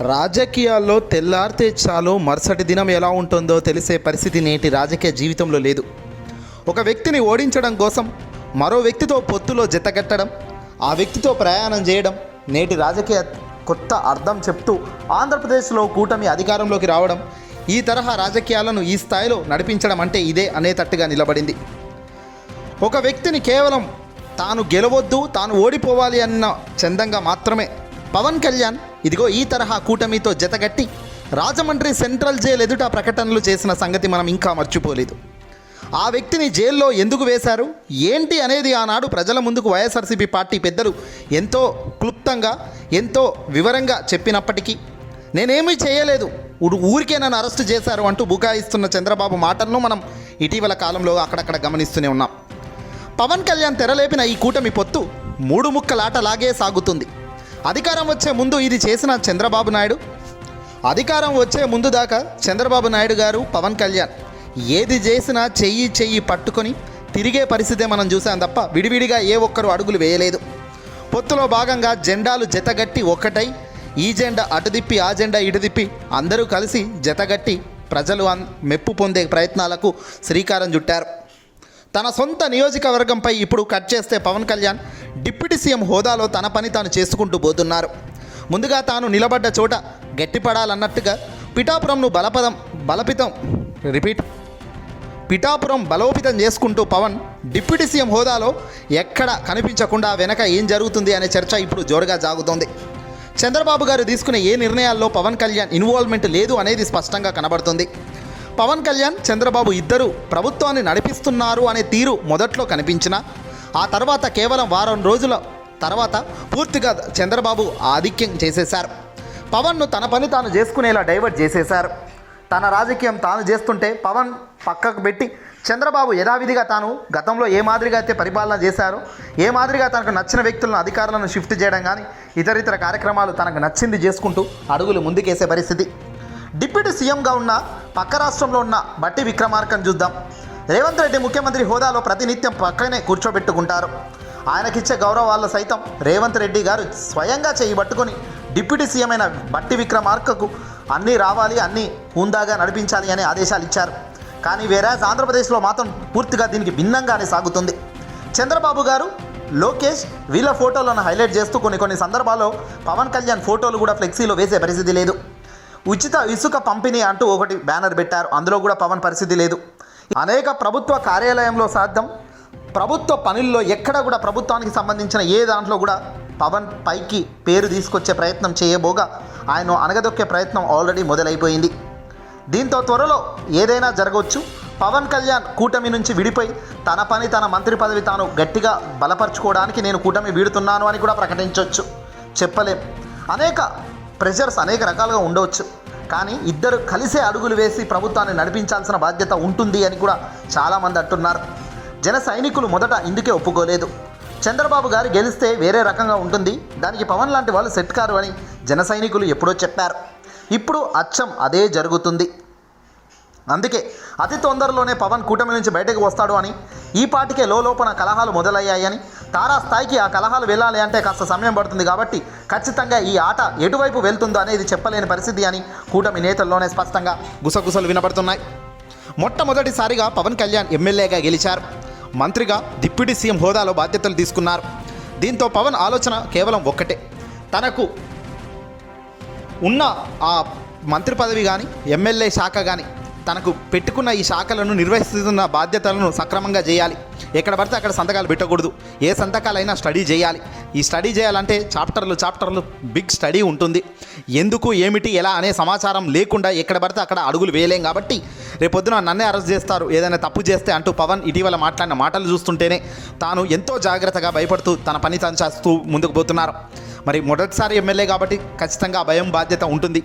రాజకీయాల్లో తెల్లారితే చాలు మరుసటి దినం ఎలా ఉంటుందో తెలిసే పరిస్థితి నేటి రాజకీయ జీవితంలో లేదు. ఒక వ్యక్తిని ఓడించడం కోసం మరో వ్యక్తితో పొత్తులో జతగట్టడం ఆ వ్యక్తితో ప్రయాణం చేయడం నేటి రాజకీయ కొత్త అర్థం చెప్తూ ఆంధ్రప్రదేశ్లో కూటమి అధికారంలోకి రావడం ఈ తరహా రాజకీయాలను ఈ స్థాయిలో నడిపించడం అంటే ఇదే అనేటట్టుగా నిలబడింది. ఒక వ్యక్తిని కేవలం తాను గెలవద్దు తాను ఓడిపోవాలి అన్న చందంగా మాత్రమే పవన్ కళ్యాణ్ ఇదిగో ఈ తరహా కూటమితో జతగట్టి రాజమండ్రి సెంట్రల్ జైలు ఎదుట ప్రకటనలు చేసిన సంగతి మనం ఇంకా మర్చిపోలేదు. ఆ వ్యక్తిని జైల్లో ఎందుకు వేశారు? ఏంటి అనేది ఆనాడు ప్రజల ముందుకు వైఎస్ఆర్సీపీ పార్టీ పెద్దలు ఎంతో క్లుప్తంగా ఎంతో వివరంగా చెప్పినప్పటికీ నేనేమీ చేయలేదు. ఊరికే నన్ను అరెస్టు చేశారు అంటూ బుకాయిస్తున్న చంద్రబాబు మాటలను మనం ఇటీవల కాలంలో అక్కడక్కడ గమనిస్తూనే ఉన్నాం. పవన్ కళ్యాణ్ తెరలేపిన ఈ కూటమి పొత్తు మూడు ముక్కలాటలాగే సాగుతుంది. అధికారం వచ్చే ముందు ఇది చేసిన చంద్రబాబు నాయుడు. అధికారం వచ్చే ముందు దాకా చంద్రబాబు నాయుడు గారు పవన్ కళ్యాణ్ ఏది చేసినా చెయ్యి చెయ్యి పట్టుకొని తిరిగే పరిస్థితే మనం చూసాం తప్ప విడివిడిగా ఏ ఒక్కరు అడుగులు వేయలేదు. పొత్తులో భాగంగా జెండాలు జతగట్టి ఒక్కటై ఈ జెండా అటుదిప్పి ఆ జెండా ఇటుదిప్పి అందరూ కలిసి జతగట్టి ప్రజలు అన్ మెప్పు పొందే ప్రయత్నాలకు శ్రీకారం చుట్టారు. తన సొంత నియోజకవర్గంపై ఇప్పుడు కట్ చేస్తే పవన్ కళ్యాణ్ డిప్యూటీ సీఎం హోదాలో తన పని తాను చేసుకుంటూ పోతున్నారు. ముందుగా తాను నిలబడ్డ చోట గట్టిపడాలన్నట్టుగా పిఠాపురంను బలపదం బలపితం రిపీట్. పిఠాపురం బలోపేతం చేసుకుంటూ పవన్ డిప్యూటీ సీఎం హోదాలో ఎక్కడ కనిపించకుండా వెనక ఏం జరుగుతుంది అనే చర్చ ఇప్పుడు జోరుగా జాగుతోంది చంద్రబాబు గారు తీసుకునే ఏ నిర్ణయాల్లో పవన్ కళ్యాణ్ ఇన్వాల్వ్మెంట్ లేదు అనేది స్పష్టంగా కనబడుతుంది. పవన్ కళ్యాణ్ చంద్రబాబు ఇద్దరు ప్రభుత్వాన్ని నడిపిస్తున్నారు అనే తీరు మొదట్లో కనిపించినా ఆ తర్వాత కేవలం వారం రోజుల తర్వాత పూర్తిగా చంద్రబాబు ఆధిక్యం చేసేశారు. పవన్ను తన పని తాను చేసుకునేలా డైవర్ట్ చేసేశారు. తన రాజకీయం తాను చేస్తుంటే పవన్ పక్కకు పెట్టి చంద్రబాబు యథావిధిగా తాను గతంలో ఏ మాదిరిగా అయితే పరిపాలన చేశారో ఏ మాదిరిగా తనకు నచ్చిన వ్యక్తులను అధికారులను షిఫ్ట్ చేయడం కానీ ఇతరితర కార్యక్రమాలు తనకు నచ్చింది చేసుకుంటూ అడుగులు ముందుకేసే పరిస్థితి. డిప్యూటీ సీఎంగా ఉన్న పక్క రాష్ట్రంలో ఉన్న బట్టి విక్రమార్కను చూద్దాం. రేవంత్ రెడ్డి ముఖ్యమంత్రి హోదాలో ప్రతినిత్యం పక్కనే కూర్చోబెట్టుకుంటారు. ఆయనకిచ్చే గౌరవాల్లో సైతం రేవంత్ రెడ్డి గారు స్వయంగా చేయబట్టుకొని డిప్యూటీ సీఎం అయిన బట్టి విక్రమార్కకు అన్నీ రావాలి అన్నీ హుందాగా నడిపించాలి అనే ఆదేశాలు ఇచ్చారు. కానీ వేరే ఆంధ్రప్రదేశ్లో మాత్రం పూర్తిగా దీనికి భిన్నంగానే సాగుతుంది. చంద్రబాబు గారు లోకేష్ వీళ్ళ ఫోటోలను హైలైట్ చేస్తూ కొన్ని కొన్ని సందర్భాల్లో పవన్ కళ్యాణ్ ఫోటోలు కూడా ఫ్లెక్సీలో వేసే పరిస్థితి లేదు. ఉచిత ఇసుక పంపిణీ అంటూ ఒకటి బ్యానర్ పెట్టారు. అందులో కూడా పవన్ పరిస్థితి లేదు. అనేక ప్రభుత్వ కార్యాలయంలో సాధ్యం. ప్రభుత్వ పనుల్లో ఎక్కడ కూడా ప్రభుత్వానికి సంబంధించిన ఏ దాంట్లో కూడా పవన్ పైకి పేరు తీసుకొచ్చే ప్రయత్నం చేయబోగా ఆయన అనగదొక్కే ప్రయత్నం ఆల్రెడీ మొదలైపోయింది. దీంతో త్వరలో ఏదైనా జరగవచ్చు. పవన్ కళ్యాణ్ కూటమి నుంచి విడిపోయి తన పని తన మంత్రి పదవి తాను గట్టిగా బలపరుచుకోవడానికి నేను కూటమి వీడుతున్నాను అని కూడా ప్రకటించవచ్చు చెప్పలేం. అనేక ప్రెషర్స్ అనేక రకాలుగా ఉండవచ్చు. కానీ ఇద్దరు కలిసే అడుగులు వేసి ప్రభుత్వాన్ని నడిపించాల్సిన బాధ్యత ఉంటుంది అని కూడా చాలామంది అంటున్నారు. జన సైనికులు మొదట ఇందుకే ఒప్పుకోలేదు. చంద్రబాబు గారు గెలిస్తే వేరే రకంగా ఉంటుంది. దానికి పవన్ లాంటి వాళ్ళు సెట్ కారు అని జన సైనికులు ఎప్పుడో చెప్పారు. ఇప్పుడు అచ్చం అదే జరుగుతుంది. అందుకే అతి తొందరలోనే పవన్ కూటమి నుంచి బయటకు వస్తాడు అని ఈ పాటికే లోపల కలహాలు మొదలయ్యాయని తారాస్థాయికి ఆ కలహాలు వెళ్ళాలి అంటే కాస్త సమయం పడుతుంది కాబట్టి ఖచ్చితంగా ఈ ఆట ఎటువైపు వెళ్తుందో అనేది చెప్పలేని పరిస్థితి అని కూటమి నేతల్లోనే స్పష్టంగా గుసగుసలు వినబడుతున్నాయి. మొట్టమొదటిసారిగా పవన్ కళ్యాణ్ ఎమ్మెల్యేగా గెలిచారు. మంత్రిగా డిప్యూటీ సీఎం హోదాలో బాధ్యతలు తీసుకున్నారు. దీంతో పవన్ ఆలోచన కేవలం ఒక్కటే. తనకు ఉన్న ఆ మంత్రి పదవి కానీ ఎమ్మెల్యే శాఖ కానీ తనకు పెట్టుకున్న ఈ శాఖలను నిర్వహిస్తున్న బాధ్యతలను సక్రమంగా చేయాలి. ఎక్కడ పడితే అక్కడ సంతకాలు పెట్టకూడదు. ఏ సంతకాలైనా స్టడీ చేయాలి. ఈ స్టడీ చేయాలంటే చాప్టర్లు చాప్టర్లు బిగ్ స్టడీ ఉంటుంది. ఎందుకు ఏమిటి ఎలా అనే సమాచారం లేకుండా ఎక్కడ పడితే అక్కడ అడుగులు వేయలేం కాబట్టి రేపొద్దున నన్నే అరెస్ట్ చేస్తారు. ఏదైనా తప్పు చేస్తే అంటూ పవన్ ఇటీవల మాట్లాడిన మాటలు చూస్తుంటేనే తాను ఎంతో జాగ్రత్తగా భయపడుతూ తన పని తను చేస్తూ ముందుకు పోతున్నారు. మరి మొదటిసారి ఎమ్మెల్యే కాబట్టి ఖచ్చితంగా భయం బాధ్యత ఉంటుంది.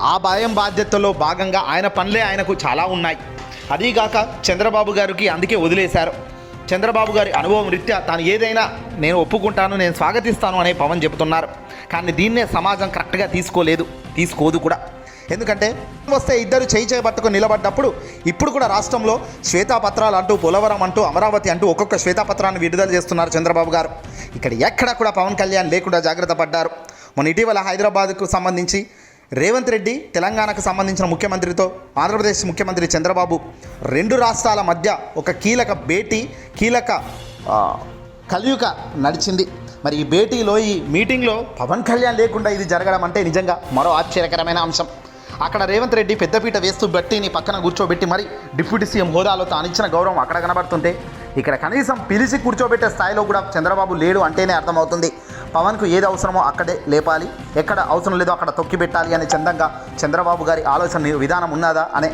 ఆ భయం బాధ్యతలో భాగంగా ఆయన పనులే ఆయనకు చాలా ఉన్నాయి. అదీగాక చంద్రబాబు గారికి అందుకే వదిలేశారు. చంద్రబాబు గారి అనుభవం రీత్యా తాను ఏదైనా నేను ఒప్పుకుంటాను నేను స్వాగతిస్తాను అనే పవన్ చెబుతున్నారు. కానీ దీన్నే సమాజం కరెక్ట్గా తీసుకోలేదు తీసుకోదు కూడా. ఎందుకంటే వస్తే ఇద్దరు చేయి చేయబట్టుకొని నిలబడ్డప్పుడు ఇప్పుడు కూడా రాష్ట్రంలో శ్వేతాపత్రాలు అంటూ పోలవరం అంటూ అమరావతి అంటూ ఒక్కొక్క శ్వేతాపత్రాన్ని విడుదల చేస్తున్నారు చంద్రబాబు గారు. ఇక్కడ ఎక్కడ కూడా పవన్ కళ్యాణ్ లేకుండా జాగ్రత్త పడ్డారు. మొన్న ఇటీవల హైదరాబాద్కు సంబంధించి రేవంత్ రెడ్డి తెలంగాణకు సంబంధించిన ముఖ్యమంత్రితో ఆంధ్రప్రదేశ్ ముఖ్యమంత్రి చంద్రబాబు రెండు రాష్ట్రాల మధ్య ఒక కీలక భేటీ కీలక కలియుక నడిచింది. మరి ఈ భేటీలో ఈ మీటింగ్లో పవన్ కళ్యాణ్ లేకుండా ఇది జరగడం అంటే నిజంగా మరో ఆశ్చర్యకరమైన అంశం. అక్కడ రేవంత్ రెడ్డి పెద్దపీట వేస్తూ బట్టిని పక్కన కూర్చోబెట్టి మరి డిప్యూటీ సీఎం హోదాలో తాను ఇచ్చిన గౌరవం అక్కడ కనబడుతుంటే ఇక్కడ కనీసం పిలిచి కూర్చోబెట్టే స్థాయిలో కూడా చంద్రబాబు లేడు అంటేనే అర్థమవుతుంది. పవన్కు ఏది అవసరమో అక్కడే లేపాలి. ఎక్కడ అవసరం లేదో అక్కడ తొక్కి పెట్టాలి అనే చందంగా చంద్రబాబు గారి ఆలోచన విధానం ఉన్నదా అనే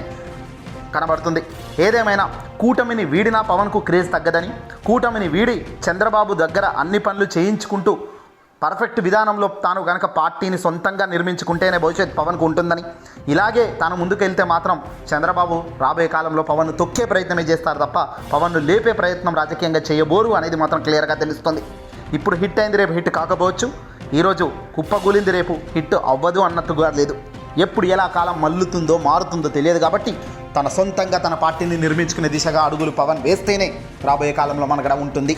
కనబడుతుంది. ఏదేమైనా కూటమిని వీడినా పవన్కు క్రేజ్ తగ్గదని కూటమిని వీడి చంద్రబాబు దగ్గర అన్ని పనులు చేయించుకుంటూ పర్ఫెక్ట్ విధానంలో తాను కనుక పార్టీని సొంతంగా నిర్మించుకుంటేనే భవిష్యత్ పవన్కు ఉంటుందని ఇలాగే తాను ముందుకెళ్తే మాత్రం చంద్రబాబు రాబోయే కాలంలో పవన్ను తొక్కే ప్రయత్నమే చేస్తారు తప్ప పవన్ను లేపే ప్రయత్నం రాజకీయంగా చేయబోరు అనేది మాత్రం క్లియర్గా తెలుస్తుంది. ఇప్పుడు హిట్ అయింది రేపు హిట్ కాకపోవచ్చు. ఈరోజు కుప్పగూలింది రేపు హిట్ అవ్వదు అన్నట్టుగా లేదు. ఎప్పుడు ఎలా కాలం మల్లుతుందో మారుతుందో తెలియదు కాబట్టి తన సొంతంగా తన పార్టీని నిర్మించుకునే దిశగా అడుగులు పవన్ వేస్తేనే రాబోయే కాలంలో మనగడ ఉంటుంది.